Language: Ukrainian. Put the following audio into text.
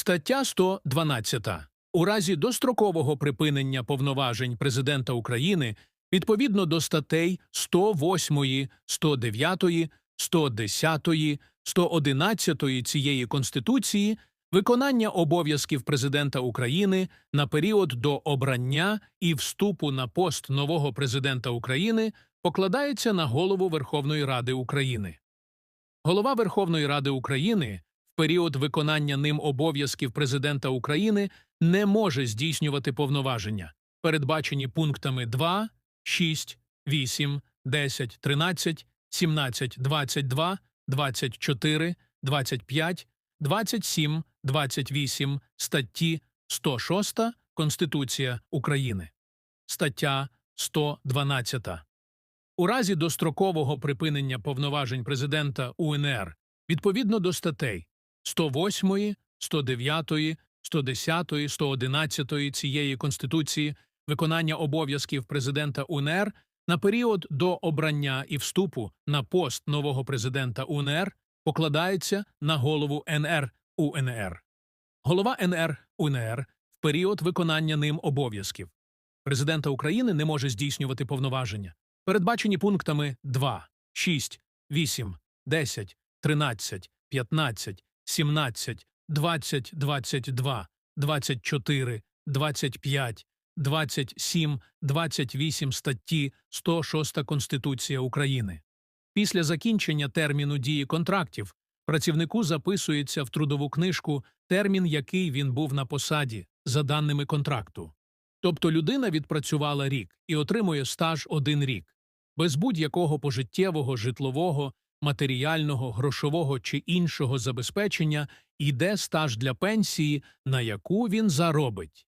Стаття 112. У разі дострокового припинення повноважень Президента України відповідно до статей 108, 109, 110, 111 цієї Конституції виконання обов'язків Президента України на період до обрання і вступу на пост нового Президента України покладається на голову Верховної Ради України. Голова Верховної Ради України період виконання ним обов'язків Президента України не може здійснювати повноваження, передбачені пунктами 2, 6, 8, 10, 13, 17, 22, 24, 25, 27, 28 статті 106 Конституція України. Стаття 112. У разі дострокового припинення повноважень президента УНР відповідно до статей 108, 109, 110, 111 цієї Конституції виконання обов'язків президента УНР на період до обрання і вступу на пост нового президента УНР покладається на голову НР УНР. Голова НР УНР в період виконання ним обов'язків президента України не може здійснювати повноваження, передбачені пунктами 2, 6, 8, 10, 13, 15, 17, 20, 22, 24, 25, 27, 28 статті 106 Конституція України. Після закінчення терміну дії контрактів працівнику записується в трудову книжку термін, який він був на посаді, за даними контракту. Тобто людина відпрацювала рік і отримує стаж один рік, без будь-якого пожиттєвого, житлового, матеріального, грошового чи іншого забезпечення йде стаж для пенсії, на яку він заробить.